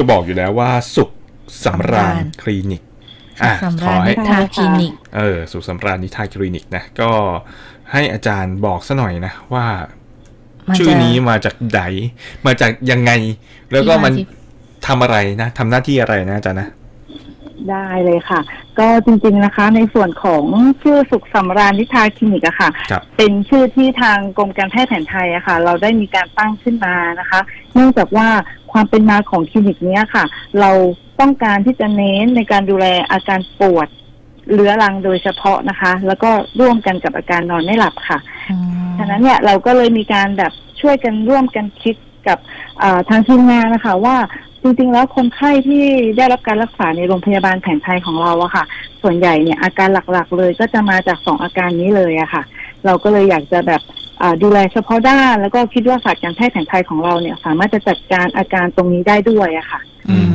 ก็บอกอยู่แล้วว่าสุขสำราญสำราญคลินิกอะสำขราอญให้นิทาคลินิก เออ สุขสำราญนิทาคลินิกนะ ก็ให้อาจารย์บอกซะหน่อยนะว่ามันชื่อจะนี้มาจากไหนมาจากยังไง แล้วก็มันที่มาที่ทำอะไรนะทำหน้าที่อะไรนะอาจารย์นะ ได้เลยค่ะ ก็จริงๆนะคะ ในส่วนของชื่อสุขสำราญวิทาคลินิกอะค่ะ ครับ เป็นชื่อที่ทางกรมการแพทย์แผนไทยอะค่ะ เราได้มีการตั้งขึ้นมานะคะ เนื่องจากว่าความเป็นมาของคลินิกเนี้ยค่ะ เราต้องการที่จะเน้นในการดูแลอาการปวดเรื้อรังโดยเฉพาะนะคะ แล้วก็ร่วมกันกับอาการนอนไม่หลับค่ะ อืม ฉะนั้นเนี่ยเราก็เลยมีการแบบช่วยกันร่วมกันคิดกับอ่าทางทีมงานนะคะว่า จริงๆ แล้วคนไข้ที่ได้รับการรักษาในโรงพยาบาลแผนไทยของเราอะค่ะ ส่วนใหญ่เนี่ยอาการหลักๆ เลยก็จะมาจากสองอาการนี้เลยอะค่ะ เราก็เลยอยากจะแบบดูแลเฉพาะด้าน แล้วก็คิดว่าศาสตร์การแพทย์แผนไทยของเราเนี่ย สามารถจะจัดการอาการตรงนี้ได้ด้วยอะค่ะ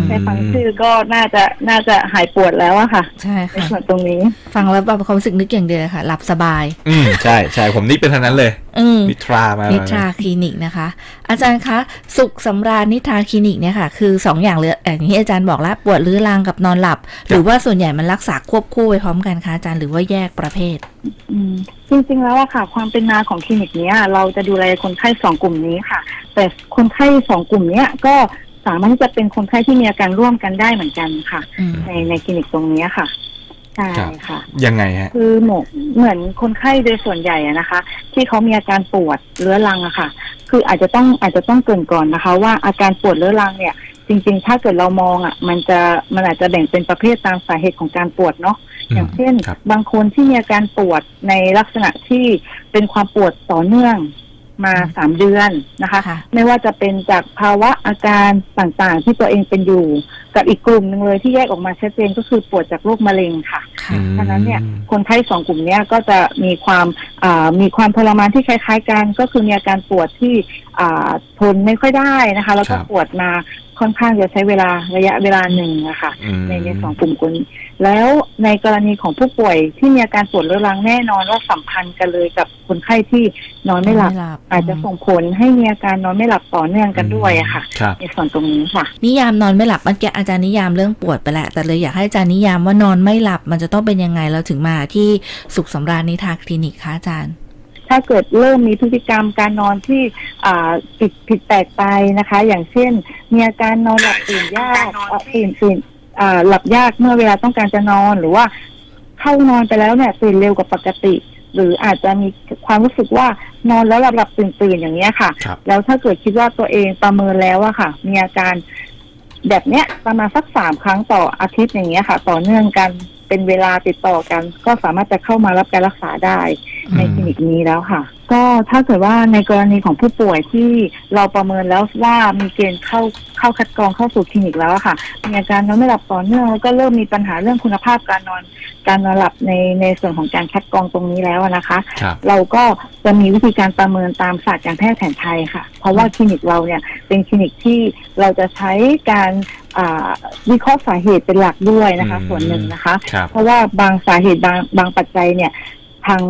แค่ฟังชื่อก็น่าจะน่าจะหายปวดแล้วอะค่ะ ใช่ในค่ะ ส่วนตรงนี้ ฟังแล้วแบบความรู้สึกนึกอย่างเดียวเลยค่ะ หลับสบาย อืมใช่ใช่ผมนี่เป็นทางนั้นเลยอืม นิทรามานิทราคลินิกนะคะ อาจารย์คะ สุขสำราญนิทราคลินิกเนี่ยค่ะ คือสองอย่างเลยอย่างที่อาจารย์บอกแล้วปวดรื้อรังกับนอนหลับ หรือว่าส่วนใหญ่มันรักษาควบคู่ไปพร้อมกันคะอาจารย์หรือว่าแยกประเภท อืมจริงๆแล้วอะค่ะ ความเป็นมาของคลินิกเนี้ย เราจะดูแลคนไข้สองกลุ่มนี้ค่ะ แต่คนไข้สองกลุ่มเนี้ยก็ สามารถที่จะเป็นคนไข้ที่มีอาการร่วมกันได้เหมือนกันค่ะ อืมในในคลินิกตรงนี้ค่ะใช่ค่ะ ยังไงฮะ คือหมเหมือนคนไข้โดยส่วนใหญ่อะนะคะ ที่เขามีอาการปวดเรื้อรังอะค่ะ คืออาจจะต้องอาจจะต้องเกรินก่อนนะคะ ว่าอาการปวดเรื้อรังเนี่ย จริง ๆ ถ้าเกิดเรามองอะมันจะมันอาจจะแบ่งเป็นประเภทตามสาเหตุของการปวดเนาะอย่างเช่น ครับ บางคนที่มีอาการปวดในลักษณะที่เป็นความปวดต่อเนื่อง มาอืมสามเดือนนะคะ ค่ะไม่ว่าจะเป็นจากภาวะอาการต่างๆ ที่ตัวเองเป็นอยู่ กับอีกกลุ่มหนึ่งเลยที่แยกออกมาชัดเจนก็คือปวดจากโรคมะเร็งค่ะ ค่ะอืมฉะนั้นเนี่ยคนไข้สองกลุ่มเนี้ยก็จะมีความอ่ามีความทรมานที่คล้าย ๆ กัน ก็คือมีอาการปวดที่อ่าทนไม่ค่อยได้นะคะ แล้วก็ครับ ปวดมา ค่อนข้างจะใช้เวลาระยะเวลาหนึ่งนะคะอืมในในสองกลุ่มคนแล้วในกรณีของผู้ป่วยที่มีอาการปวดเรื้อรังแน่นอนว่าสัมพันธ์กันเลยกับคนไข้ที่นอนไม่หลับ อาจจะส่งผลให้มีอาการนอนไม่หลับต่อเนื่องกันด้วยอะค่ะครับในส่วนตรงนี้ค่ะ นิยามนอนไม่หลับเมื่อกี้อาจารย์นิยามเรื่องปวดไปแล้วแต่เลยอยากให้อาจารย์นิยามว่านอนไม่หลับมันจะต้องเป็นยังไงเราถึงมาที่สุขสำราญนิทราคลินิกคะอาจารย์ ถ้าเกิดเริ่มมีพฤติกรรมการนอนที่อ่าผิดผิดแปลกไปนะคะ อย่างเช่น มีอาการนอนหลับตื่นยากเอ่อตื่นตื่นอ่าหลับยากเมื่อเวลาต้องการจะนอนหรือว่าเข้านอนไปแล้วเนี่ยตื่นเร็วกว่าปกติ หรืออาจจะมีความรู้สึกว่านอนแล้วหลับหลับตื่นตื่นอย่างเงี้ยค่ะครับแล้วถ้าเกิดคิดว่าตัวเองประเมินแล้วอะค่ะ มีอาการแบบเนี้ยประมาณสักสามครั้งต่ออาทิตย์อย่างเงี้ยค่ะ ต่อเนื่องกัน เป็นเวลาติดต่อกัน ก็สามารถจะเข้ามารับการรักษาได้ในคลินิกนี้แล้วค่ะ ก็ถ้าเกิดว่าในกรณีของผู้ป่วยที่เราประเมินแล้วว่ามีเกณฑ์เข้าเข้าคัดกรองเข้าสู่คลินิกแล้วอะค่ะ มีอาการนอนไม่หลับต่อเนื่องแล้วก็เริ่มมีปัญหาเรื่องคุณภาพการนอนการนอนหลับในในส่วนของการคัดกรองตรงนี้แล้วอะนะคะ ครับเราก็จะมีวิธีการประเมินตามศาสตร์การแพทย์แผนไทยค่ะ เพราะว่าคลินิกเราเนี่ยเป็นคลินิกที่เราจะใช้การอ่าวิเคราะห์สาเหตุเป็นหลักด้วยนะคะอืมส่วนหนึ่งนะคะ ครับ เพราะว่าบางสาเหตุบางบางปัจจัยเนี่ย ทาง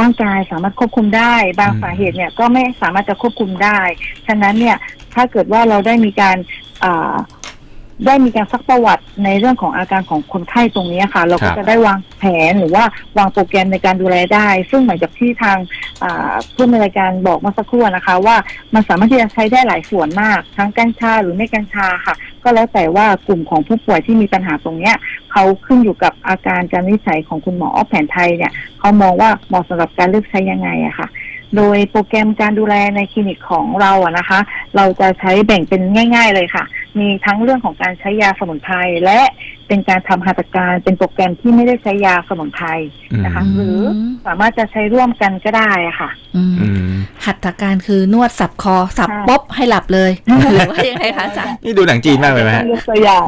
ร่างกายสามารถควบคุมได้ บางอืมสาเหตุเนี่ยก็ไม่สามารถจะควบคุมได้ ฉะนั้นเนี่ยถ้าเกิดว่าเราได้มีการอ่าได้มีการซักประวัติในเรื่องของอาการของคนไข้ตรงนี้ค่ะ เราครัก็บจะได้วางแผนหรือว่าวางโปรแกรมในการดูแลได้ ซึ่งเหมือนกับที่ทางอ่าเพื่อนในรายการบอกเมื่อสักครู่นะคะ ว่ามันสามารถที่จะใช้ได้หลายส่วนมาก ทั้งกัญชาหรือไม่กัญชาค่ะ ก็แล้วแต่ว่ากลุ่มของผู้ป่วยที่มีปัญหาตรงเนี้ยเขาขึ้นอยู่กับอาการการวิสัยของคุณหมอแผนไทยเนี่ยเขามองว่าเหมาะสำหรับการเลือกใช้ยังไงอะค่ะ โดยโปรแกรมการดูแลในคลินิกของเราอะนะคะ เราจะใช้แบ่งเป็นง่าย ๆ เลยค่ะ มีทั้งเรื่องของการใช้ยาสมุนไพรและ เป็นการทำหัตถการเป็นโปรแกรมที่ไม่ได้ใช้ยาสมุนไพรนะคะ อืม หรือสามารถจะใช้ร่วมกันก็ได้อะค่ะ อืมอืมหัตถการคือนวดสับคอสับใช่ ป๊บให้หลับเลยหรือว่ายังไงคะอาจารย์นี่ดูหนังจีนมากเลยไหมฮะ ยกตัวอย่าง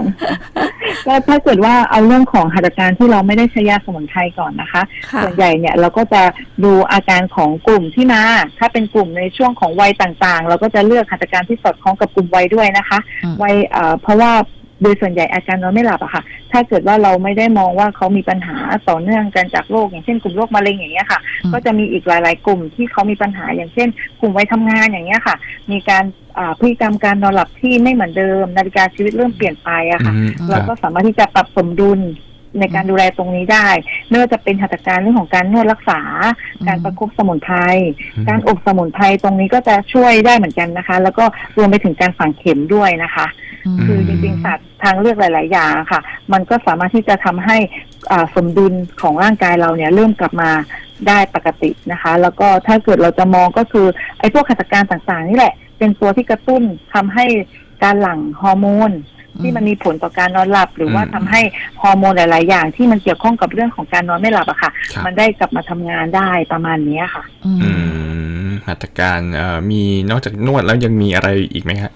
ก็ถ้าเกิดว่าเอาเรื่องของหัตถการที่เราไม่ได้ใช้ยาสมุนไพรก่อนนะคะ ค่ะ ส่วนใหญ่เนี่ยเราก็จะดูอาการของกลุ่มที่มา ถ้าเป็นกลุ่มในช่วงของวัยต่างๆ เราก็จะเลือกหัตถการที่สอดคล้องกับกลุ่มวัยด้วยนะคะ อืม วัยเอ่อเพราะว่า โดยส่วนใหญ่อาการนอนไม่หลับอะค่ะ ถ้าเกิดว่าเราไม่ได้มองว่าเขามีปัญหาต่อเนื่องกันจากโรคอย่างเช่นกลุ่มโรคมะเร็งอย่างเงี้ยค่ะอืมก็จะมีอีกหลาย ๆ กลุ่มที่เขามีปัญหาอย่างเช่น กลุ่มวัยทำงานอย่างเงี้ยค่ะ มีการอ่าพฤติกรรมการนอนหลับที่ไม่เหมือนเดิม นาฬิกาชีวิตเริ่มเปลี่ยนไปอะค่ะอืมเราก็สามารถที่จะปรับสมดุล ในการดูแลตรงนี้ได้ไม่ว่าจะเป็นหัตถการเรื่องของการนวดรักษา การประคบสมุนไพรการอบสมุนไพรตรงนี้ก็จะช่วยได้เหมือนกันนะคะ แล้วก็รวมไปถึงการฝังเข็มด้วยนะคะอืมคือจริงๆศาสตร์ทางเลือกหลาย ๆ อย่างค่ะ มันก็สามารถที่จะทำให้อ่าสมดุลของร่างกายเราเนี่ยเริ่มกลับมาได้ปกตินะคะ แล้วก็ถ้าเกิดเราจะมองก็คือไอ้พวกหัตถการต่างๆ นี่แหละ เป็นตัวที่กระตุ้นทำให้การหลั่งฮอร์โมน ที่มันมีผลต่อการนอนหลับ หรือว่าอืมทำให้ฮอร์โมนหลาย ๆ อย่างที่มันเกี่ยวข้องกับเรื่องของการนอนไม่หลับอะค่ะครับมันได้กลับมาทำงานได้ประมาณนี้ค่ะ อือืมมหัตถการเอ่อมีนอกจากนวดแล้วยังมีอะไรอีกไหมฮะ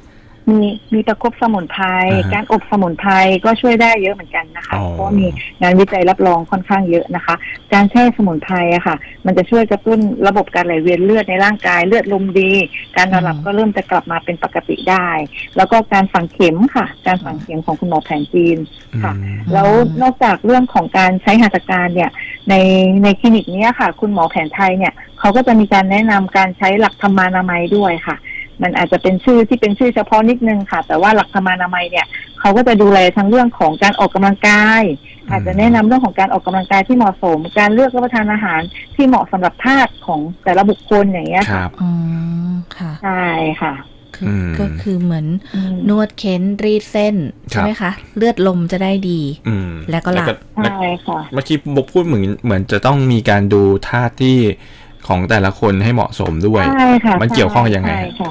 มีมีประคบสมุนไพรอ่าฮะการอบสมุนไพรก็ช่วยได้เยอะเหมือนกันนะคะอ๋อ เพราะว่ามีงานวิจัยรับรองค่อนข้างเยอะนะคะ การแช่สมุนไพรอะค่ะ มันจะช่วยกระตุ้นระบบการไหลเวียนเลือดในร่างกายเลือดลมดี การนอนหลับอืม ก็เริ่มจะกลับมาเป็นปกติได้ แล้วก็การฝังเข็มค่ะ การฝังเข็มของคุณหมอแผนจีน ค่ะ อืม แล้วนอกจากเรื่องของการใช้หัตถการเนี่ย ในในคลินิกเนี้ยค่ะ คุณหมอแผนไทยเนี่ยเขาก็จะมีการแนะนำการใช้หลักธรรมานามัยด้วยค่ะ มันอาจจะเป็นชื่อที่เป็นชื่อเฉพาะนิดนึงค่ะ แต่ว่าหลักธรรมานามัยเนี่ยเขาก็จะดูแลทั้งเรื่องของการออกกำลังกายอืมอาจจะแนะนำเรื่องของการออกกำลังกายที่เหมาะสม การเลือกรับประทานอาหารที่เหมาะสำหรับธาตุของแต่ละบุคคลอย่างเงี้ยคค่ะรับอืมค่ะใช่ค่ะคืออมก็คือเหมือนอืมนวดเค้นรีดเส้น ใช่ไหมคะ เลือดลมจะได้ดีอืมแล้วก็หลับแล้วใช่ค่ะเมื่อกี้บอกพูดเหมือนเหมือนจะต้องมีการดูท่าที่ของแต่ละคนให้เหมาะสมด้วยใช่ค่ะมันเกี่ยวข้องยังไงใช่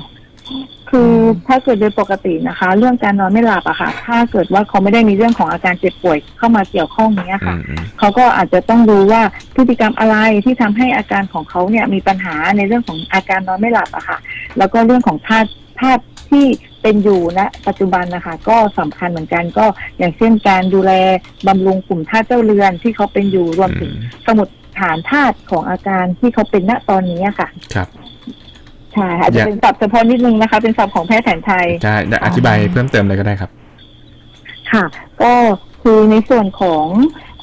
ค่ะคือถ้าเกิดโดยปกตินะคะ เรื่องการนอนไม่หลับอะค่ะ ถ้าเกิดว่าเขาไม่ได้มีเรื่องของอาการเจ็บป่วยเข้ามาเกี่ยวข้องเนี้ยอืค่ะมอืม เขาก็อาจจะต้องดูว่าพฤติกรรมอะไรที่ทำให้อาการของเขาเนี่ยมีปัญหาในเรื่องของอาการนอนไม่หลับอะค่ะ แล้วก็เรื่องของธาตุธาตุที่เป็นอยู่ณปัจจุบันนะคะ ก็สำคัญเหมือนกันก็อย่างเช่นการดูแลบำรุงกลุ่มธาตุเจ้าเรือนที่เขาเป็นอยู่รวมถึงสมุดฐานธาตุของอาการที่เขาเป็นณตอนนี้อะค่ะ ครับ ใช่ค่ะอาจอจะยากเป็นศัพท์เฉพาะนิดนึงนะคะ เป็นศัพท์ของแพทย์แผนไทยได้ได้อธิบายเพิ่มเติมเลยก็ได้ครับ ค่ะ ก็คือในส่วนของ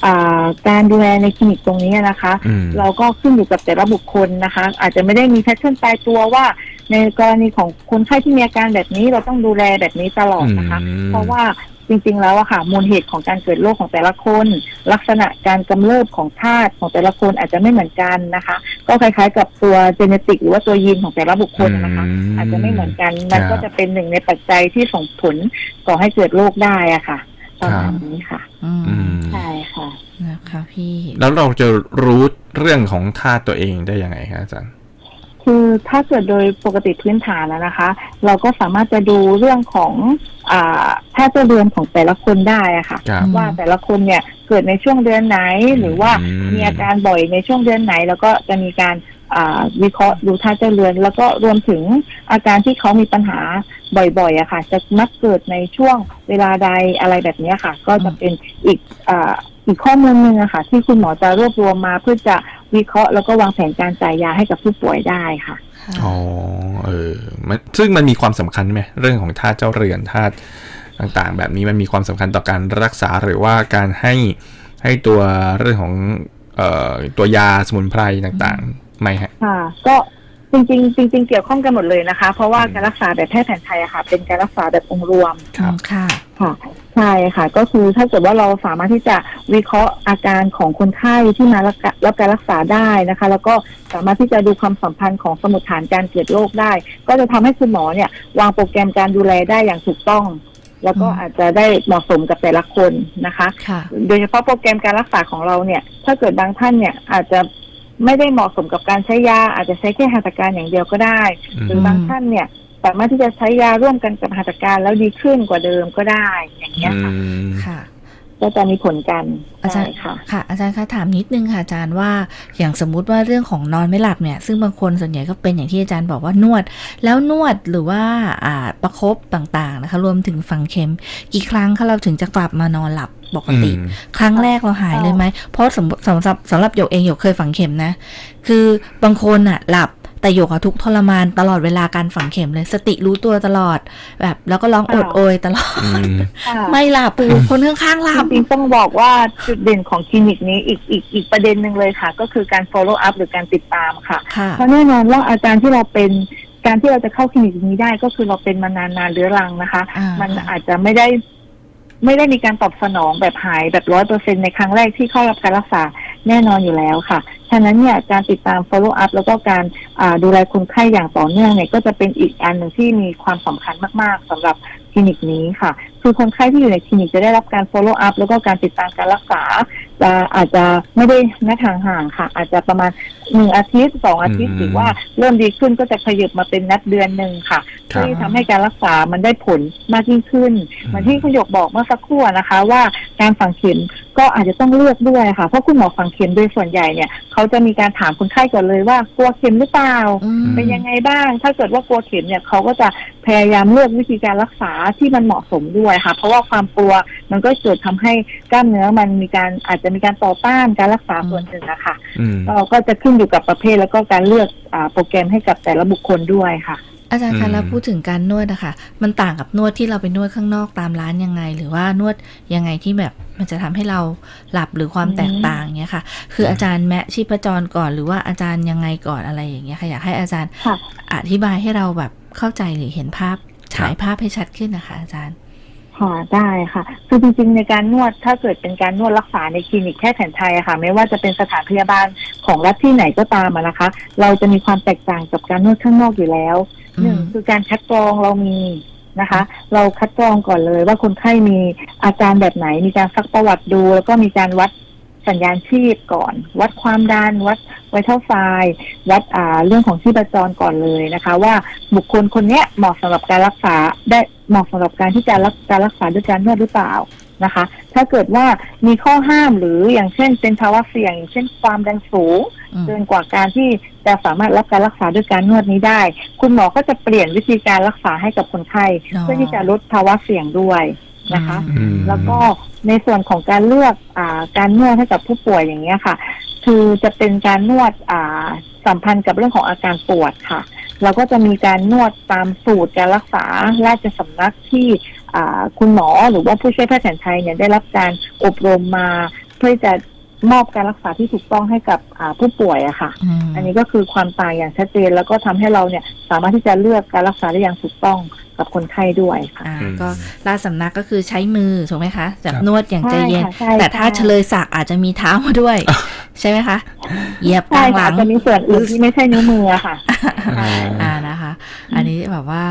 อาการดูแลในคลินิกตรงนี้นะคะ อืม เราก็ขึ้นอยู่กับแต่ละบุคคลนะคะ อาจจะไม่ได้มีแพทเทิร์นตายตัวว่า ในกรณีของคนไข้ที่มีอาการแบบนี้เราต้องดูแลแบบนี้ตลอดนะคะอืมเพราะว่า จริงๆแล้วอะค่ะมูลเหตุของการเกิดโรคของแต่ละคน ลักษณะการกำเริบของธาตุของแต่ละคนอาจจะไม่เหมือนกันนะคะ ก็คล้ายๆ กับตัวเจเนติกหรือว่าตัวยีนของแต่ละบุคคลนะคะมอาจจะไม่เหมือนกันมันครับก็จะเป็นหนึ่งในปัจจัยที่ส่งผลก่อให้เกิดโรคได้อะค่ะประมาณนี้ค่ะอืมอืมใช่ค่ะนะคะพี่แล้วเราจะรู้เรื่องของธาตุตัวเองได้ยังไงครับอาจารย์ คือถ้าเกิดโดยปกติพื้นฐานแล้วนะคะ เราก็สามารถจะดูเรื่องของอ่าท่าเจ้าเรือนของแต่ละคนได้อะค่ะครับว่าแต่ละคนเนี่ยเกิดในช่วงเดือนไหน หรือว่าอืมมีอาการบ่อยในช่วงเดือนไหน แล้วก็จะมีการอ่าวิเคราะห์ดูท่าเจ้าเรือน แล้วก็รวมถึงอาการที่เขามีปัญหาบ่อยๆอะค่ะ จะมักเกิดในช่วงเวลาใดอะไรแบบเนี้ยค่ะ ก็จะเป็นอีกอ่าอีกข้อมูลหนึ่งอะค่ะ ที่คุณหมอจะรวบรวมมาเพื่อจะ วิเคราะห์แล้วก็วางแผนการจ่ายยาให้กับผู้ป่วยได้ค่ะค่ะอ๋อเออมันซึ่งมันมีความสำคัญไหมเรื่องของธาตุเจ้าเรือนธาตุต่างๆ แบบนี้มันมีความสำคัญต่อการรักษาหรือว่าการให้ให้ตัวเรื่องของเอ่อตัวยาสมุนไพรต่างๆไหมฮะค่ะก็จริงๆจริงๆเกี่ยวข้องกันหมดเลยนะคะ เพราะว่าอืมการรักษาแบบแพทย์แผนไทยอะค่ะ เป็นการรักษาแบบองค์รวมครับอืมค่ะค่ะ ใช่ค่ะ ก็คือถ้าเกิดว่าเราสามารถที่จะวิเคราะห์อาการของคนไข้ที่มารับการรับการรักษาได้นะคะ แล้วก็สามารถที่จะดูความสัมพันธ์ของสมุดฐานการเกิดโรคได้ ก็จะทำให้คุณหมอเนี่ย วางโปรแกรมการดูแลได้อย่างถูกต้อง แล้วก็อืมอาจจะได้เหมาะสมกับแต่ละคนนะคะค่ะโดยเฉพาะโปรแกรมการรักษาของเราเนี่ย ถ้าเกิดบางท่านเนี่ยอาจจะไม่ได้เหมาะสมกับการใช้ยาอาจจะใช้แค่หัตถการอย่างเดียวก็ได้อืมหรือบางท่านเนี่ย สามารถที่จะใช้ยาร่วมกันกับหัตถการแล้วดีขึ้นกว่าเดิมก็ได้อย่างเงี้ยค่ะอืมค่ะก็จะมีผลกันอาจารย์ใช่ค่ะค่ะ อาจารย์คะถามนิดนึงค่ะอาจารย์ว่าอย่างสมมุติว่าเรื่องของนอนไม่หลับเนี่ย ซึ่งบางคนส่วนใหญ่ก็เป็นอย่างที่อาจารย์บอกว่านวด แล้วนวดหรือว่าอ่าประคบต่างๆนะคะ รวมถึงฝังเข็ม กี่ครั้งคะเราถึงจะกลับมานอนหลับปกติอืมครั้งแรกเราหายเลยไหมเพราะสมมติสำหรับสำหรับหยกเองหยกเคยฝังเข็มนะ คือบางคนอะหลับ แต่หยกอะทุกข์ทรมานตลอดเวลาการฝังเข็มเลย สติรู้ตัวตลอด แบบแล้วก็ร้องโอดโอยตลอดอืมค่ะไม่หลับปูคนข้างๆหลับจริงๆต้องบอกว่าจุดเด่นของคลินิกนี้อีกอีกอีกประเด็นหนึ่งเลยค่ะ ก็คือการ follow up หรือการติดตามค่ะค่ะเพราะแน่นอนว่าอาการที่เราเป็นการที่เราจะเข้าคลินิกนี้ได้ก็คือเราเป็นมานานนานๆเรื้อรังนะคะอ่ามัมันอาจจะไม่ได้ ไม่ได้มีการตอบสนองแบบหายแบบร้อยเปอร์เซ็นในครั้งแรกที่เข้ารับการรักษาแน่นอนอยู่แล้วค่ะ ฉะนั้นเนี่ยการติดตาม follow up แล้วก็การอ่าดูแลคนไข้อย่างต่อเนื่องเนี่ยก็จะเป็นอีกอันหนึ่งที่มีความสำคัญมาก ๆสำหรับคลินิกนี้ค่ะ คือคนไข้ที่อยู่ในคลินิกจะได้รับการ follow up แล้วก็การติดตามการรักษาจะอาจจะไม่ได้นัดห่างๆค่ะ อาจจะประมาณหนึ่งอาทิตย์สองอาทิตย์อืมหรือว่าเริ่มดีขึ้นก็จะขยับมาเป็นนัดเดือนหนึ่งค่ะครับที่ทำให้การรักษามันได้ผลมากยิ่งขึ้นเหมือนที่คุณหยกบอกเมื่อสักครู่นะคะ ว่าการฝังเข็ม ก็อาจจะต้องเลือกด้วยค่ะ เพราะคุณหมอฝังเข็มโดยส่วนใหญ่เนี่ยเขาจะมีการถามคนไข้ก่อนเลยว่ากลัวเข็มหรือเปล่าอืมเป็นยังไงบ้าง ถ้าเกิดว่ากลัวเข็มเนี่ยเขาก็จะพยายามเลือกวิธีการรักษาที่มันเหมาะสมด้วยค่ะ เพราะว่าความกลัวมันก็เกิดทำให้กล้ามเนื้อมันมีการอาจจะมีการต่อต้านการรักษาส่วนหนึ่งนะคะอืมก็ก็จะขึ้นอยู่กับประเภทแล้วก็การเลือกอาโปรแกรมให้กับแต่ละบุคคลด้วยค่ะ อาจารย์อืคะมแล้วพูดถึงการนวดนะคะมันต่างกับนวดที่เราไปนวดข้างนอกตามร้านยังไง หรือว่านวดยังไงที่แบบมันจะทำให้เราหลับหรือความอืมแตกต่างเนี้ยค่ะ คืออาจารย์แมะชีพจรก่อน หรือว่าอาจารย์ยังไงก่อนอะไรอย่างเงี้ยค่ะอยากให้อาจารย์ค่ะอธิบายให้เราแบบเข้าใจหรือเห็นภาพฉายภาพให้ชัดขึ้นนะคะ อาจารย์ ค่ะได้ค่ะ คือจริงๆในการนวดถ้าเกิดเป็นการนวดรักษาในคลินิกแพทย์แผนไทยอะค่ะ ไม่ว่าจะเป็นสถานพยาบาลของรัฐที่ไหนก็ตามอะนะคะ เราจะมีความแตกต่างกับการนวดข้างนอกอยู่แล้วอืมหนึ่งคือการคัดกรองเรามีนะคะ เราคัดกรองก่อนเลยว่าคนไข้มีอาการแบบไหนมีการซักประวัติดู แล้วก็มีการวัด สัญญาณชีพก่อน วัดความดันวัดไวท์เท่าไฟล์วัดอ่าเรื่องของชีพจรก่อนเลยนะคะ ว่าบุคคลคนเนี้ยเหมาะสำหรับการรักษาได้เหมาะสำหรับการที่จะรักการรักษาด้วยการนวดหรือเปล่านะคะ ถ้าเกิดว่ามีข้อห้ามหรืออย่างเช่น เป็นภาวะเสี่ยงอย่างเช่นความดันสูงอืมเกินกว่าการที่จะสามารถรับการรักษาด้วยการนวดนี้ได้ คุณหมอก็จะเปลี่ยนวิธีการรักษาให้กับคนไข้อ๋อเพื่อที่จะลดภาวะเสี่ยงด้วย นะคะ อืม แล้วก็ในส่วนของการเลือกอาการนวดให้กับผู้ป่วยอย่างเงี้ยค่ะ คือจะเป็นการนวดอ่าสัมพันธ์กับเรื่องของอาการปวดค่ะ เราก็จะมีการนวดตามสูตรการรักษาราชสำนักที่อ่าคุณหมอหรือว่าผู้ช่วยแพทย์แผนไทยเนี่ยได้รับการอบรมมาเพื่อจะมอบการรักษาที่ถูกต้องให้กับอ่าผู้ป่วยอะค่ะ ม อันนี้ก็คือความต่างอย่างชัดเจนแล้วก็ทำให้เราเนี่ยสามารถที่จะเลือกการรักษาได้อย่างถูกต้อง กับคนไข้ด้วยค่ะ อ่าอืมก็ราชสำนักก็คือใช้มือถูกไหมคะแบบครับนวดอย่างใจเย็น ใช่ค่ะใช่ แต่ถ้าใช่เฉลยศักดิ์อาจจะมีเท้ามาด้วย ใช่ไหมคะเหยียบกใช่ลางหค่ะลัง จะมีส่วนอื่นที่ไม่ใช่นิ้วมืออะค่ะ อ่า อ่านะคะ อันนี้แบบว่า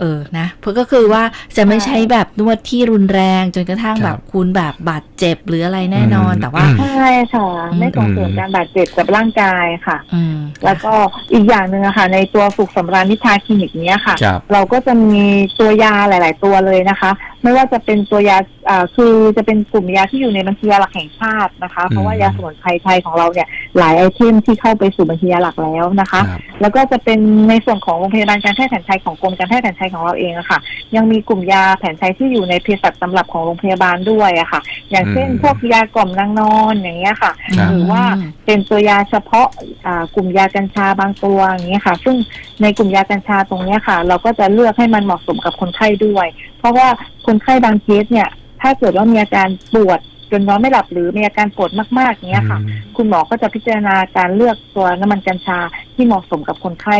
เออนะเพราะก็คือว่าจะไม่ใช้แบบนวดที่รุนแรงจนกระทั่งครับแบบคุณแบบบาดเจ็บหรืออะไรแน่นอนอืมแต่ว่าอืมใช่ค่ะ ไม่ส่งเสริมอืมการบาดเจ็บกับร่างกายค่ะอืมแล้วก็อีกอย่างหนึ่งอะค่ะ ในตัวสุขสำราญนิทาคลินิกเนี้ยค่ะครับเราก็จะมีตัวยาหลาย ๆ ตัวเลยนะคะ ไม่ว่าจะเป็นตัวยาอ่าคือจะเป็นกลุ่มยาที่อยู่ในบัญชียาหลักแห่งชาตินะคะ เพราะว่ายาสมุนไพรไทยของเราเนี่ยหลายไอเทมที่เข้าไปสู่บัญชียาหลักแล้วนะคะครับแล้วก็จะเป็นในส่วนของโรงพยาบาลการแพทย์แผนไทยของกรมการแพทย์แผนไทยของเราเองอะค่ะ ยังมีกลุ่มยาแผนไทยที่อยู่ในเภสัชตำรับของโรงพยาบาลด้วยอะค่ะ อย่างเช่นอืมพวกยากล่อมนางนอนอย่างเงี้ยค่ะครับหรือว่าเป็นตัวยาเฉพาะอ่ากลุ่มยากัญชาบางตัวอย่างเงี้ยค่ะ ซึ่งในกลุ่มยากัญชาตรงเนี้ยค่ะ เราก็จะเลือกให้มันเหมาะสมกับคนไข้ด้วย เพราะว่าคนไข้บางเคสเนี่ย ถ้าเกิดว่ามีอาการปวดจนนอนไม่หลับหรือมีอาการปวดมากๆอย่างเงี้ยค่ะ คุณหมอก็จะพิจารณาการเลือกตัวน้ำมันกัญชาที่เหมาะสมกับคนไข้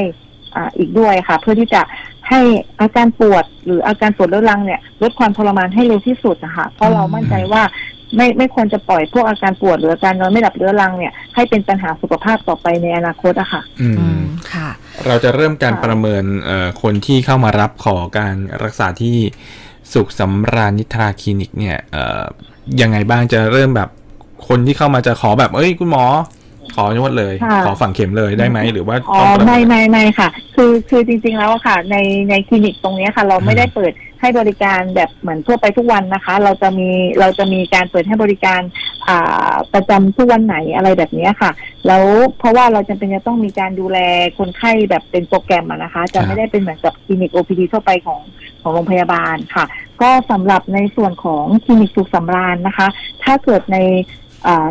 อ่าอีกด้วยค่ะ เพื่อที่จะให้อาการปวดหรืออาการปวดเรื้อรังเนี่ยลดความทรมานให้เร็วที่สุดนะคะเพราะเรามั่นใจว่า ไม่ไม่ควรจะปล่อยพวกอาการปวดหรืออาการนอนไม่หลับเรื้อรังเนี่ยให้เป็นปัญหาสุขภาพต่อไปในอนาคตอะค่ะ อืม อืมค่ะ เราจะเริ่มการค่ะ ประเมินเอ่อคนที่เข้ามารับขอการรักษาที่สุขสำราญนิทราคลินิกเนี่ยเอ่อยังไงบ้างจะเริ่มแบบคนที่เข้ามาจะขอแบบ เอ้ย คุณหมอ ขอนวดเลย ค่ะ ขอฝังเข็มเลยได้ไหมหรือว่าอ๋อต้องประเมิไม่นไม่ไม่ค่ะ คือคือจริง ๆแล้วอะค่ะ ในในคลินิกตรงเนี้ยค่ะ เราไม่ได้เปิดให้บริการแบบเหมือนทั่วไปทุกวันนะคะ เราจะมีเราจะมีการเปิดให้บริการอ่าประจำทุกวันไหนอะไรแบบเนี้ยค่ะ แล้วเพราะว่าเราจำเป็นจะต้องมีการดูแลคนไข้แบบเป็นโปรแกรมอะนะคะ จะไม่ได้เป็นเหมือนกับคลินิก OPD ทั่วไปของของโรงพยาบาลค่ะ ก็สำหรับในส่วนของคลินิกสุขสำราญนะคะ ถ้าเกิดในอ่า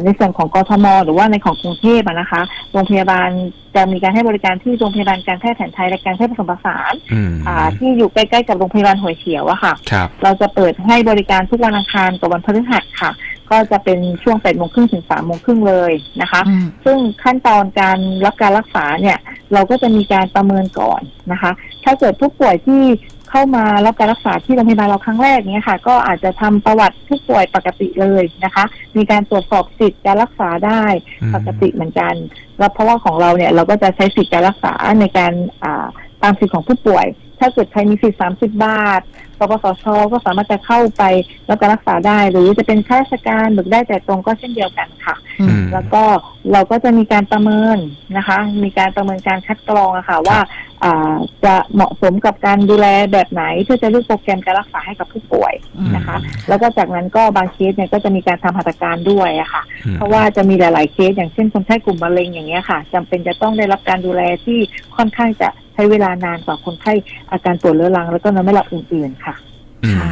ในส่วนของกทม หรือว่าในของกรุงเทพอะนะคะ โรงพยาบาลจะมีการให้บริการที่โรงพยาบาลการแพทย์แผนไทยและการแพทย์ผสมผสานอืมอ่าที่อยู่ใกล้ๆกับโรงพยาบาลหัวเฉียวอะค่ะครับเราจะเปิดให้บริการทุกวันอังคารกับวันพฤหัสค่ะ ก็จะเป็นช่วง8โมงครึ่งถึง3โมงครึ่งเลยนะคะอืมซึ่งขั้นตอนการรับการรักษาเนี่ย เราก็จะมีการประเมินก่อนนะคะ ถ้าเกิดผู้ป่วยที่เข้ามารับการรักษาที่โรงพยาบาลเราครั้งแรกเนี่ยค่ะ ก็อาจจะทำประวัติผู้ป่วยปกติเลยนะคะ มีการตรวจสอบสิทธิ์การรักษาได้อืมปกติเหมือนกัน แล้วเพราะว่าของเราเนี่ยเราก็จะใช้สิทธิ์การรักษาในการอ่าตามสิทธิ์ของผู้ป่วย ถ้าเกิดใครมีสิทธิ์30 บาท ปปสชก็สามารถจะเข้าไปรับการรักษาได้ หรือจะเป็นข้าราชการเบิกได้แต่ตรงก็เช่นเดียวกันค่ะ อืม แล้วก็เราก็จะมีการประเมินนะคะ มีการประเมินการคัดกรองอะค่ะว่าอ่าจะเหมาะสมกับการดูแลแบบไหนเพื่อจะเลือกโปรแกรมการรักษาให้กับผู้ป่วยนะคะ แล้วก็จากนั้นก็บางเคสเนี่ยก็จะมีการทำหัตถการด้วยอะค่ะ อืม เพราะว่าจะมีหลาย ๆ เคสอย่างเช่นคนไข้กลุ่มมะเร็งอย่างเงี้ยค่ะจำเป็นจะต้องได้รับการดูแลที่ค่อนข้างจะ ใช้เวลานานกว่าคนไข้อาการปวดเรื้อรัง แล้วก็นอนไม่หลับอื่นๆค่ะอืมค่ะ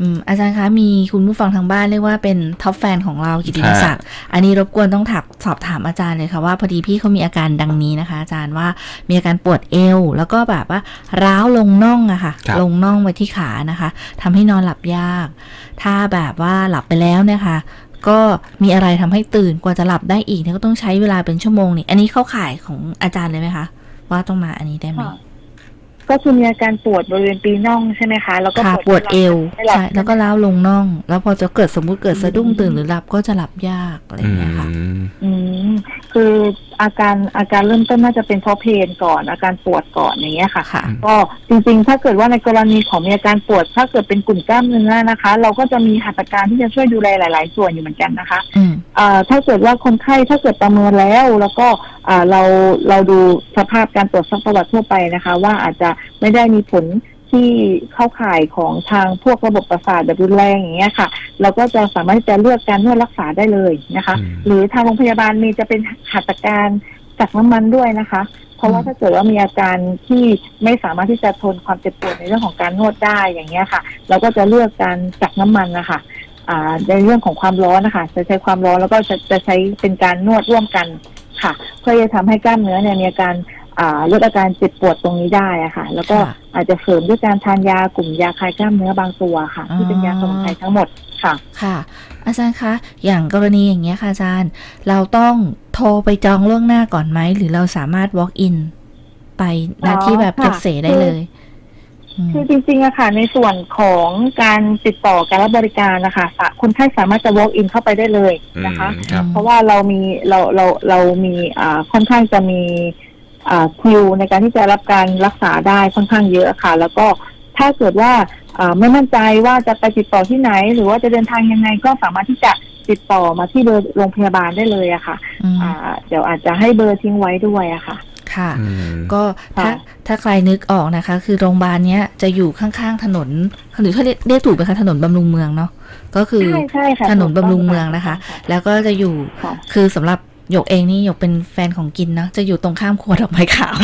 อืมอาจารย์คะมีคุณผู้ฟังทางบ้านเรียกว่าเป็นท็อปแฟนของเรากิติมศักดิ์อันนี้รบกวนต้องถักสอบถามอาจารย์เลยค่ะว่าพอดีพี่เขามีอาการดังนี้นะคะ อาจารย์ว่ามีอาการปวดเอว แล้วก็แบบว่าร้าวลงน่องอะค่ะครับลงน่องไปที่ขานะคะทำให้นอนหลับยาก ถ้าแบบว่าหลับไปแล้วเนี่ยค่ะก็มีอะไรทำให้ตื่นกว่าจะหลับได้อีกเนี่ยก็ต้องใช้เวลาเป็นชั่วโมงนี่อันนี้เข้าข่ายของอาจารย์เลยไหมคะ ว่าต้องมาอันนี้ได้ไหมค่ะก็คือมีอาการปวดบริเวณปีน่องใช่ไหมคะ แล้วก็ค่ะปวดเอวไม่หลับใช่แล้วก็ล้าวลงน่อง แล้วพอจะเกิดสมมุติเกิดสะดุ้งตื่นหรือหลับก็จะหลับยากอะไรอย่างเงี้ยค่ะ อืมอืมคืออาการอาการเริ่มต้นน่าจะเป็นเพราะเพนก่อน อาการปวดก่อนอย่างเงี้ยค่ะ ค่ะ ก็จริงๆ ถ้าเกิดว่าในกรณีของมีอาการปวด ถ้าเกิดเป็นกลุ่มกล้ามเนื้อนะคะ เราก็จะมีหัตถการที่จะช่วยดูแลหลาย ๆ ส่วนอยู่เหมือนกันนะคะอืมอ่าถ้าเกิดว่าคนไข้ถ้าเกิดประเมินแล้วแล้วก็อ่าเราเราดูสภาพการตรวจซักประวัติทั่วไปนะคะ ว่าอาจจะไม่ได้มีผล ที่เข้าข่ายของทางพวกระบบประสาทแบบรุนแรงอย่างเงี้ยค่ะ เราก็จะสามารถที่จะเลือกการนวดรักษาได้เลยนะคะอืมหรือทางโรงพยาบาลมีจะเป็นหัตถการจากน้ำมันด้วยนะคะ เพราะว่าอืมถ้าเกิดว่ามีอาการที่ไม่สามารถที่จะทนความเจ็บปวดในเรื่องของการนวดได้อย่างเงี้ยค่ะ เราก็จะเลือกการจักน้ำมันนะคะอ่าในเรื่องของความร้อนนะคะ จะใช้ความร้อนแล้วก็จะจะใช้เป็นการนวดร่วมกันค่ะ เพื่อจะทำให้กล้ามเนื้อเนี่ยมีอาการอ่า ลดอาการเจ็บปวดตรงนี้ได้อะค่ะ แล้วก็ค่ะอาจจะเสริมด้วยการทานยากลุ่มยาคลายกล้ามเนื้อบางตัวค่ะ ที่เป็นยาสมุนไพรทั้งหมดค่ะ ค่ะ อาจารย์คะ อย่างกรณีอย่างเงี้ยค่ะอาจารย์ เราต้องโทรไปจองล่วงหน้าก่อนไหม หรือเราสามารถ walk in ไปณอ๋อที่แบบค่ะจัดเสได้เลยมคือจริงๆอะค่ะ ในส่วนของการติดต่อการรับบริการนะคะสะคนไข้สามารถจะ walk in เข้าไปได้เลยนะคะอืมครับเพราะว่าเรามีเราเราเรามีอ่าค่อนข้างจะมีอ่า คิวในการที่จะรับการรักษาได้ค่อนข้างเยอะค่ะ แล้วก็ถ้าเกิดว่าอ่าไม่มั่นใจว่าจะไปติดต่อที่ไหน หรือว่าจะเดินทางยังไงก็สามารถที่จะติดต่อมาที่เบอร์โรงพยาบาลได้เลยอะค่ะอืมอ่าเดี๋ยวอาจจะให้เบอร์ทิ้งไว้ด้วยอะค่ะ ค่ะอืมก็ถ้าค่ะถ้าใครนึกออกนะคะ คือโรงพยาบาลเนี้ยจะอยู่ข้างๆถนนหรือถ้าเรียกเรียกถูกไหมคะถนนบำรุงเมืองเนาะก็คือใช่ใช่ค่ะถนนบำรุงเมืองนะคะ แล้วก็จะอยู่ค่ะคือสำหรับ หยกเองนี่หยกเป็นแฟนของกินเนาะจะอยู่ตรงข้ามครัวดอกไม้ขาว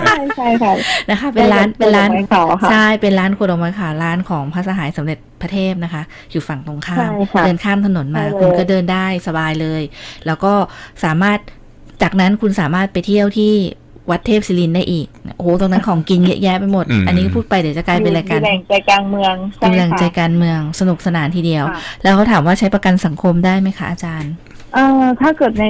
ใช่ใช่ค่ะนะคะ เป็นร้านเป็นร้านไม้ขาวค่ะใช่เป็นร้านครัวดอกไม้ขาวร้านของพระสหายสมเด็จพระเทพนะคะ อยู่ฝั่งตรงข้ามใช่ค่ะเดินข้ามถนนมาใช่เลยคุณก็เดินได้สบายเลย แล้วก็สามารถจากนั้นคุณสามารถไปเที่ยวที่วัดเทพศิรินทร์ได้อีก โอ้โห ตรงนั้นของกินเยอะแยะไปหมดอืมอันนี้พูดไปเดี๋ยวจะกลายเป็นรายการอยู่แหล่งใจกลางเมืองเป็นแหล่งใจช่ค่ะการเมือง สนุกสนานทีเดียวค่ะแล้วเขาถามว่าใช้ประกันสังคมได้ไหมคะอาจารย์ เอ่อถ้าเกิดใน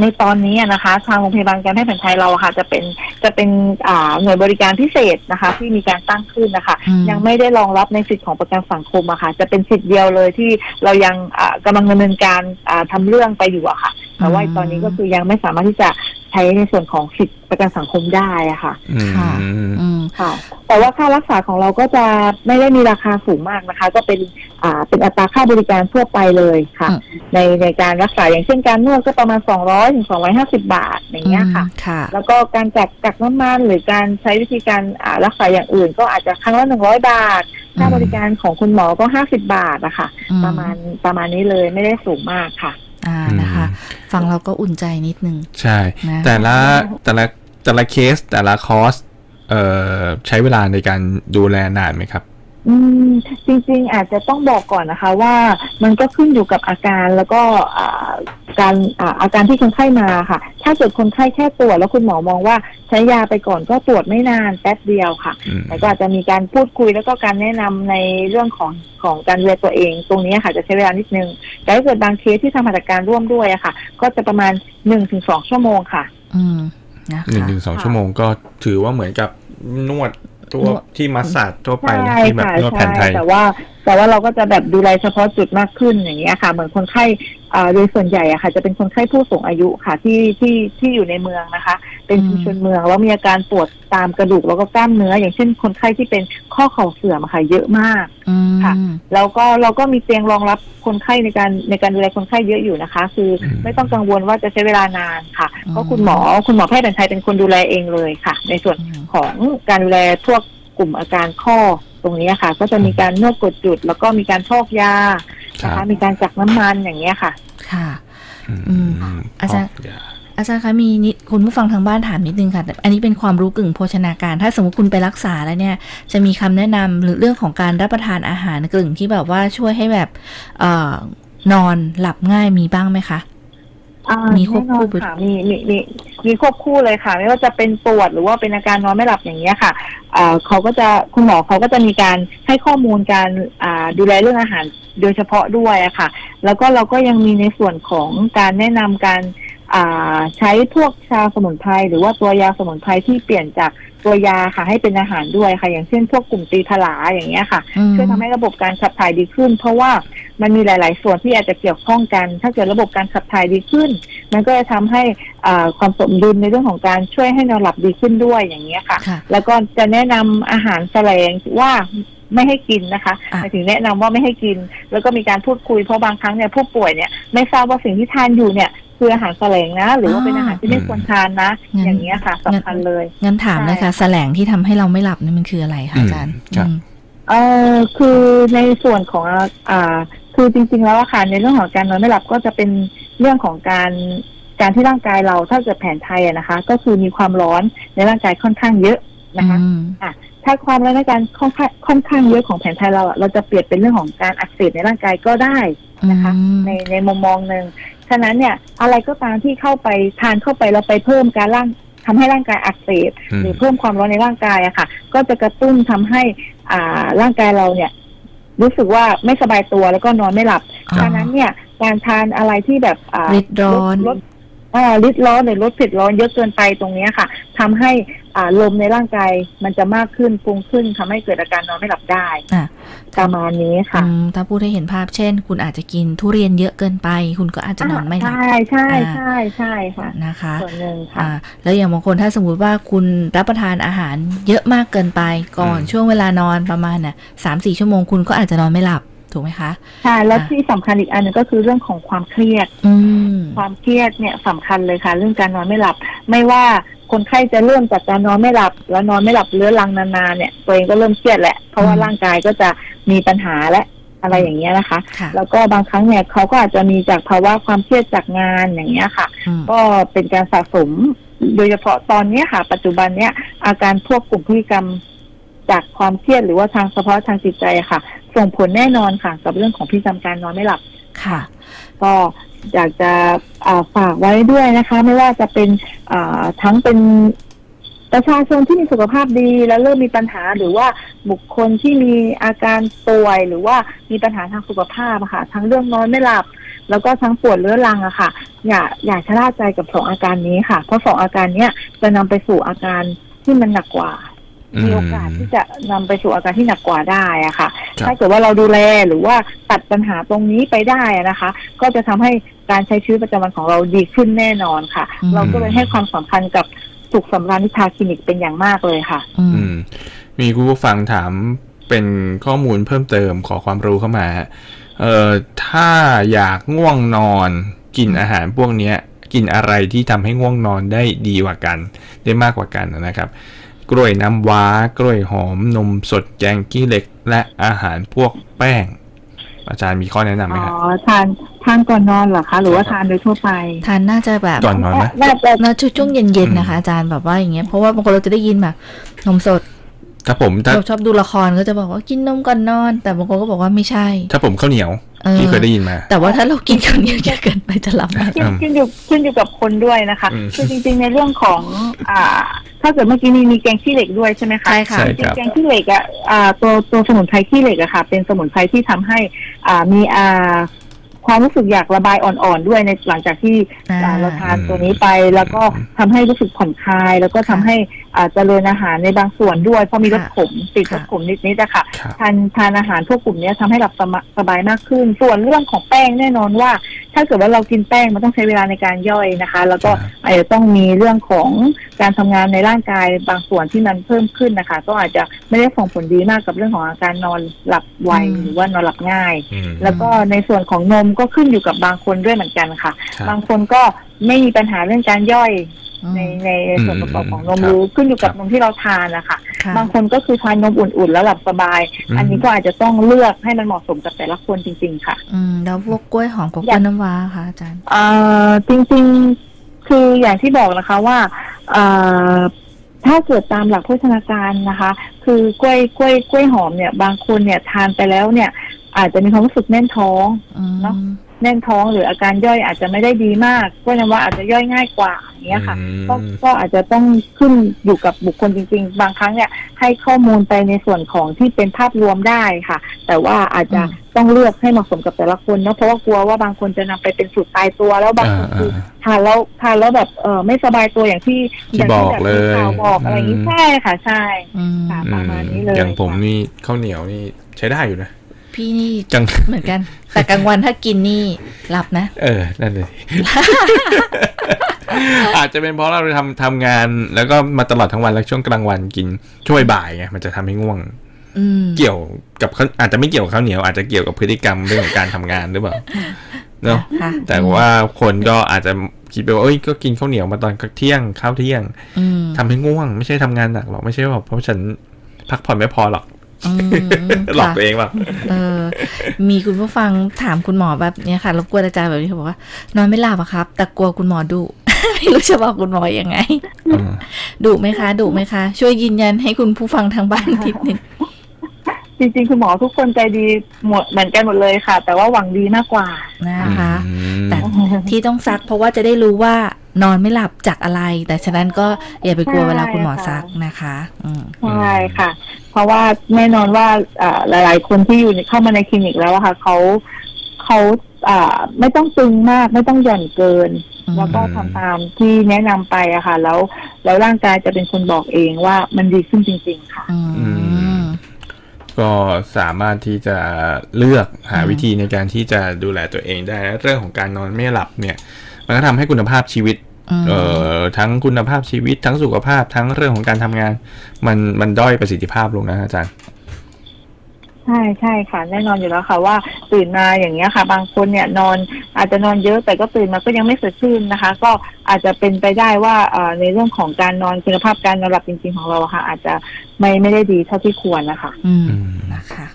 ในตอนนี้อะนะคะ ทางโรงพยาบาลการแพทย์แผนไทยเราอะค่ะ จะเป็นจะเป็นอ่าหน่วยบริการพิเศษนะคะ ที่มีการตั้งขึ้นนะคะ อืม ยังไม่ได้รองรับในสิทธิ์ของประกันสังคมอะค่ะ จะเป็นสิทธิ์เดียวเลยที่เรายังอ่ากำลังดำเนินการอ่าทำเรื่องไปอยู่อะค่ะ แต่ว่าตอนนี้ก็คือยังไม่สามารถที่จะใช้ในส่วนของสิทธิประกันสังคมได้อะค่ะ อืม ค่ะ อืม ค่ะ แต่ว่าค่ารักษาของเราก็จะไม่ได้มีราคาสูงมากนะคะ ก็เป็นอ่า เป็นอัตราค่าบริการทั่วไปเลยค่ะอืมในในการรักษาอย่างเช่นการนวดก็ประมาณ 200ถึง250 บาทอย่างเงี้ยค่ะอืมค่ะแล้วก็การจัดกักน้ำมันหรือการใช้วิธีการอ่ารักษาอย่างอื่น ก็อาจจะครั้งละ 100 บาทค่าอืมบริการของคุณหมอก็ 50 บาทนะคะอืประมาณประมาณนี้เลยไม่ได้สูงมากค่ะ อ่านะคะ ฟังเราก็อุ่นใจนิดนึง ใช่นะแต่ละแต่ละแต่ละเคสแต่ละคอร์สเอ่อใช้เวลาในการดูแลนานไหมครับ อืมจริงๆอาจจะต้องบอกก่อนนะคะ ว่ามันก็ขึ้นอยู่กับอาการแล้วก็อ่าการอ่าอาการที่คนไข้มาค่ะ ถ้าเกิดคนไข้แค่ตรวจแล้วคุณหมอมองว่าใช้ยาไปก่อนก็ตรวจไม่นานแป๊บเดียวค่ะอืมแต่ก็อาจจะมีการพูดคุยแล้วก็การแนะนำในเรื่องของของการดูแลตัวเอง ตรงนี้ค่ะจะใช้เวลานิดนึง แต่ถ้าเกิดบางเคสที่ทำมาตรการร่วมด้วยอะค่ะ ก็จะประมาณหนึ่งถึงสองชั่วโมงค่ะ อืมนะหนึ่งคะถึงสองชั่วโมงก็ถือว่าเหมือนกับนวด ตัวนวดที่มัสซาจทั่วไปนะใช่ที่แบบค่ะนวดแผนไทใช่ยแต่ว่า แต่ว่าเราก็จะแบบดูแลเฉพาะจุดมากขึ้นอย่างเงี้ยค่ะ เหมือนคนไข้อ่าโดยส่วนใหญ่อะค่ะ จะเป็นคนไข้ผู้สูงอายุค่ะที่ที่ที่อยู่ในเมืองนะคะ เป็นชุมชนเมืองแล้วมีอาการปวดตามกระดูกแล้วก็กล้ามเนื้อ อย่างเช่นคนไข้ที่เป็นข้อเข่าเสื่อมอะค่ะ เยอะมากอืมค่ะ แล้วก็เราก็มีเตียงรองรับคนไข้ในการในการดูแลคนไข้เยอะอยู่นะคะ คืออมไม่ต้องกังวลว่าจะใช้เวลานานค่ะอืมเพราะคุณหมอคุณหมอแพทย์แผนไทยเป็นคนดูแลเองเลยค่ะ ในส่วนอืมของการดูแลพวก กลุ่มอาการข้อตรงนี้ค่ะ ก็จะมีการนวดกดจุด แล้วก็มีการพอกยาครันะบคะมีการจักน้ำมันอย่างเงี้ยค่ะ ค่ะอืมอืมอาจารย์พกยอาจารย์คะมีนิดคุณผู้ฟังทางบ้านถามนิดนึงค่ะแต่อันนี้เป็นความรู้กึ่งโภชนาการ ถ้าสมมติคุณไปรักษาแล้วเนี่ย จะมีคำแนะนำหรือเรื่องของการรับประทานอาหารกึ่งที่แบบว่าช่วยให้แบบเอ่อนอนหลับง่ายมีบ้างไหมคะ อ่ามีควบคู่แน่นอนค่ะมีมีมีมีควบคู่เลยค่ะ ไม่ว่าจะเป็นปวดหรือว่าเป็นอาการนอนไม่หลับอย่างเงี้ยค่ะอ่าเขาก็จะคุณหมอเขาก็จะมีการให้ข้อมูลการอ่าดูแลเรื่องอาหารโดยเฉพาะด้วยอะค่ะ แล้วก็เราก็ยังมีในส่วนของการแนะนำการอ่าใช้พวกชาสมุนไพรหรือว่าตัวยาสมุนไพรที่เปลี่ยนจาก ตัวยาค่ะ ให้เป็นอาหารด้วยค่ะ อย่างเช่นพวกกลุ่มตีถลาอย่างเงี้ยค่ะอืม ช่วยทำให้ระบบการขับถ่ายดีขึ้น เพราะว่ามันมีหลาย ๆ ส่วนที่อาจจะเกี่ยวข้องกัน ถ้าเกิดระบบการขับถ่ายดีขึ้น มันก็จะทำให้อ่าความสมดุลในเรื่องของการช่วยให้นอนหลับดีขึ้นด้วยอย่างเงี้ยค่ะ ค่ะ แล้วก็จะแนะนำอาหารแสลงว่าไม่ให้กินนะคะอะ หมายถึงแนะนำว่าไม่ให้กิน แล้วก็มีการพูดคุยเพราะบางครั้งเนี่ยผู้ป่วยเนี่ยไม่ทราบว่าสิ่งที่ทานอยู่เนี่ย คืออาหารแสลงนะ หรือว่าเป็นอาหารที่ไม่ควรทานนะ งั้น อย่างเงี้ยค่ะสำคัญเลย งั้นถามเลยค่ะใช่แสลงที่ทำให้เราไม่หลับนี่มันคืออะไรคะอาจารย์อืมครับ อืม เออคือในส่วนของอ่าคือจริง ๆ แล้วอะค่ะในเรื่องของการนอนไม่หลับก็จะเป็นเรื่องของการการที่ร่างกายเราถ้าเกิดแผนไทยอะนะคะ ก็คือมีความร้อนในร่างกายค่อนข้างเยอะนะคะ อืมถ้าความร้อนในการค่อนข้างค่อนข้างเยอะของแผนไทยเราอะเราจะเปรียบเป็นเรื่องของการอักเสบในร่างกายก็ได้ นะคะ อืมในในมุมมองหนึ่งฉะนั้นเนี่ยอะไรก็ตามที่เข้าไปทานเข้าไปแล้วไปเพิ่มการร่างทำให้ร่างกายอักเสบอืมหรือเพิ่มความร้อนในร่างกายอะค่ะ ก็จะกระตุ้นทำให้อ่าร่างกายเราเนี่ย รู้สึกว่าไม่สบายตัวแล้วก็นอนไม่หลับอ๋อฉะนั้นเนี่ยการทานอะไรที่แบบอ่าริดร้อนลดลด อ่าริดร้อนหรือลดผิดร้อนเยอะเกินไปตรงเนี้ยค่ะทำให้อ่าลมในร่างกายมันจะมากขึ้นฟุ้งขึ้นทำให้เกิดอาการนอนไม่หลับได้อะประมาณนี้ค่ะอืมถ้าพูดให้เห็นภาพเช่น คุณอาจจะกินทุเรียนเยอะเกินไป คุณก็อาจจะนอนไม่หลับใช่ใช่อ่าใช่ใช่ค่ะนะคะส่วนหนึ่งค่ะอ่าแล้วอย่างบางคนถ้าสมมุติว่าคุณรับประทานอาหารเยอะมากเกินไปก่อนอืมช่วงเวลานอนประมาณน่ะสามสี่ชั่วโมงคุณก็อาจจะนอนไม่หลับถูกไหมคะใช่แล้วอะที่สำคัญอีกอันหนึงก็คือเรื่องของความเครียด อืม ความเครียดเนี่ยสำคัญเลยค่ะ เรื่องการนอนไม่หลับ ไม่ว่าคนไข้จะเริ่มจากการนอนไม่หลับ แล้วนอนไม่หลับเรื้อรังนานๆเนี่ยตัวเองก็เริ่มเครียดแหละเพราะว่าอืมร่างกายก็จะมีปัญหาและอะไรอย่างเงี้ยนะคะค่ะแล้วก็บางครั้งเนี่ยเขาก็อาจจะมีจากภาวะความเครียดจากงานอย่างเงี้ยค่ะอืมก็เป็นการสะสม โดยเฉพาะตอนเนี้ยค่ะ ปัจจุบันเนี้ยอาการพวกกลุ่มพฤติกรรมจากความเครียดหรือว่าทางเฉพาะทางจิตใจอะค่ะ ส่งผลแน่นอนค่ะ กับเรื่องของพฤติกรรมการนอนไม่หลับค่ะ ก็ อยากจะอ่าฝากไว้ด้วยนะคะ ไม่ว่าจะเป็นอ่าทั้งเป็นประชาชนที่มีสุขภาพดีแล้วเริ่มมีปัญหาหรือว่าบุคคลที่มีอาการป่วย หรือว่ามีปัญหาทางสุขภาพอะค่ะ ทั้งเรื่องนอนไม่หลับ แล้วก็ทั้งปวดเรื้อรังอะค่ะ อย่าอย่าชะล่าใจกับสองอาการนี้ค่ะ เพราะสองอาการเนี้ยจะนำไปสู่อาการที่มันหนักกว่ามีโอกาสที่จะนำไปสู่อาการที่หนักกว่าได้อะค่ะครับถ้าเกิดว่าเราดูแลหรือว่าตัดปัญหาตรงนี้ไปได้อะนะคะ ก็จะทำให้ การใช้ชีวิตประจำวันของเราดีขึ้นแน่นอนค่ะ อืม เราก็เลยให้ความสำคัญกับสุขสำราญนิทาคลินิกเป็นอย่างมากเลยค่ะอืมอืม มีคุณผู้ฟังถามเป็นข้อมูลเพิ่มเติมขอความรู้เข้ามาฮะเอ่อถ้าอยากง่วงนอน กินอาหารพวกเนี้ย กินอะไรที่ทำให้ง่วงนอนได้ดีกว่ากัน ได้มากกว่ากันนะครับ กล้วยน้ำว้ากล้วยหอมนมสดแกงกี้เหล็ก และอาหารพวกแป้ง อาจารย์มีข้อแนะนำไหมอ๋ครับอทาน ทานก่อนนอนเหรอคะ หรือว่าทานโดยทั่วไป ทานน่าจะแบบก่อนนอนไหมน่าจะน่าช่วงเย็นอืมๆนะคะอาจารย์แบบว่าอย่างเงี้ยเพราะว่าบางคนเราจะได้ยินแบบนมสดครับผมถ้าเราชอบดูละครก็จะบอกว่ากินนมก่อนนอน แต่บางคนก็บอกว่าไม่ใช่ ถ้าผมข้าวเหนียวเออที่เคยได้ยินมา แต่ว่าถ้าเรากินข้าวเหนียวเยอะเกินไปจะหลับไหมขึ้นอืมขึ้นอยู่ขึ้นอยู่กับคนด้วยนะคะอืมคือจริง ๆ ในเรื่องของ อ่า ถ้าเกิดเมื่อกี้มีมีแกงขี้เหล็กด้วยใช่ไหมคะใช่ค่ะใช่จริงๆแกงขี้เหล็กอะอ่าตัวตัวสมุนไพรขี้เหล็กอะค่ะ เป็นสมุนไพรที่ทำให้ อ่ามีอ่า ความรู้สึกอยากระบายอ่อนๆด้วยในหลังจากที่อ่าอ่า เราทานตัวนี้ไป แล้วก็ทำให้รู้สึกผ่อนคลาย แล้วก็ทำให้ อ่าเจริญอาหารในบางส่วนด้วย เพราะมีรสขมติดรสขมนิดๆนะคะครับทานทานอาหารพวกกลุ่มเนี้ยทำให้หลับสบายสบายมากขึ้น ส่วนเรื่องของแป้งแน่นอนว่า ถ้าเกิดว่าเรากินแป้งมันต้องใช้เวลาในการย่อยนะคะ แล้วก็ครับอาจจะต้องมีเรื่องของการทำงานในร่างกายบางส่วนที่มันเพิ่มขึ้นนะคะ ก็อาจจะไม่ได้ส่งผลดีมากกับเรื่องของอาการนอนหลับไวอืมหรือว่านอนหลับง่ายอืมแล้วก็ในส่วนของนมก็ขึ้นอยู่กับบางคนด้วยเหมือนกันค่ะครับบางคนก็ไม่มีปัญหาเรื่องการย่อยอืม ในในส่วนประกอบของนมครับหรือขึ้นอยู่กับครับนมที่เราทานนะคะค่ะบางคนก็คือทานนมอุ่นๆ แล้วหลับสบายอืมอันนี้ก็อาจจะต้องเลือกให้มันเหมาะสมกับแต่ละคนจริง ๆ ค่ะ อืมแล้วพวกกล้วยหอมกับกล้วยน้ำว้าค่ะอาจารย์เอ่อจริง ๆคืออย่างที่บอกนะคะว่าเอ่อถ้าเกิดตามหลักโภชนาการนะคะ คือกล้วยกล้วยกล้วยหอมเนี่ย บางคนเนี่ยทานไปแล้วเนี่ยอาจจะมีความรู้สึกแน่นท้องอืมเนอะ แน่นท้องหรืออาการย่อยอาจจะไม่ได้ดีมากกล้วยน้ำว้าอาจจะย่อยง่ายกว่าอย่างเงี้ยค่ะอืมก็ก็อาจจะต้องขึ้นอยู่กับบุคคลจริง ๆ บางครั้งเนี่ยให้ข้อมูลไปในส่วนของที่เป็นภาพรวมได้ค่ะ แต่ว่าอาจจะอืมต้องเลือกให้เหมาะสมกับแต่ละคนเนอะเพราะว่ากลัวว่าบางคนจะนำไปเป็นสูตรตายตัว แล้วบางคนคืออ่าทานแล้วทานแล้วแบบเออไม่สบายตัวอย่างที่ที่อย่างบอกแบบเลยมีข่าวบอกอะไรอย่างนี้อืมใช่ค่ะ ใช่อืมค่ะอืประมาณนี้เลยอย่างผมค่ะนี่ข้าวเหนียวนี่ใช้ได้อยู่นะ พี่นี่จังเหมือนกัน แต่กลางวันถ้ากินนี่หลับนะ เออ นั่นเลยอาจจะเป็นเพราะเราทำทำงาน แล้วก็มาตลอดทั้งวันแล้วช่วงกลางวันกินช่วยบ่ายไงมันจะทำให้ง่วงอืมเกี่ยวกับข้าวอาจจะไม่เกี่ยวกับข้าวเหนียวอาจจะเกี่ยวกับพฤติกรรมเรื่องของการทำงานหรือเปล่าเนาะค่ะแต่ว่าคนก็อาจจะคิดไปว่าเอ้ยก็กินข้าวเหนียวมาตอนเที่ยงข้าวเที่ยงอืมทำให้ง่วง ไม่ใช่ทำงานหนักหรอกไม่ใช่ว่าเพราะฉันพักผ่อนไม่พอหรอกอืม หลอกค่ะตัวเองแบบเออ มีคุณผู้ฟังถามคุณหมอแบบเนี้ยค่ะรบกวนอาจารย์แบบนี้เขาบอกว่านอนไม่หลับอะครับ แต่กลัวคุณหมอดุไม่รู้จะบอกคุณหมอยังไงดุไหมคะดุไหมคะ ช่วยยืนยันให้คุณผู้ฟังทางบ้านนิดนึง จริงๆ คุณหมอทุกคนใจดีหมดเหมือนกันหมดเลยค่ะ แต่ว่าหวังดีมากกว่า นะคะ อืม แต่ที่ต้องซักเพราะว่าจะได้รู้ว่านอนไม่หลับจากอะไร แต่ฉะนั้นก็อย่าไปกลัวใช่เวลาคุณหมอค่ะซักนะคะ อืม ใช่ค่ะ เพราะว่าแน่นอนว่าอ่าหลาย ๆ คนที่อยู่ในเข้ามาในคลินิกแล้วอะค่ะเขาเขาอ่าไม่ต้องตึงมากไม่ต้องหย่อนเกิน อืม แล้วก็ทำตามที่แนะนำไปอะค่ะ แล้วแล้วร่างกายจะเป็นคนบอกเองว่ามันดีขึ้นจริง ๆ ค่ะ อือืม ก็สามารถที่จะเลือกหาอืมวิธีในการที่จะดูแลตัวเองได้เรื่องของการนอนไม่หลับเนี่ยมันก็ทำให้คุณภาพชีวิตอืมเอ่อทั้งคุณภาพชีวิตทั้งสุขภาพทั้งเรื่องของการทำงาน มันมันด้อยประสิทธิภาพลงนะอาจารย์ ใช่ใช่ค่ะแน่นอนอยู่แล้วค่ะ ว่าตื่นมาอย่างเงี้ยค่ะ บางคนเนี่ยนอนอาจจะนอนเยอะแต่ก็ตื่นมาก็ยังไม่สดชื่นนะคะ ก็อาจจะเป็นไปได้ว่าเอ่อในเรื่องของการนอนคุณภาพการนอนหลับจริง ๆ ของเราอะค่ะ อาจจะไม่ไม่ได้ดีเท่าที่ควรนะคะ อืมอืมนะคะ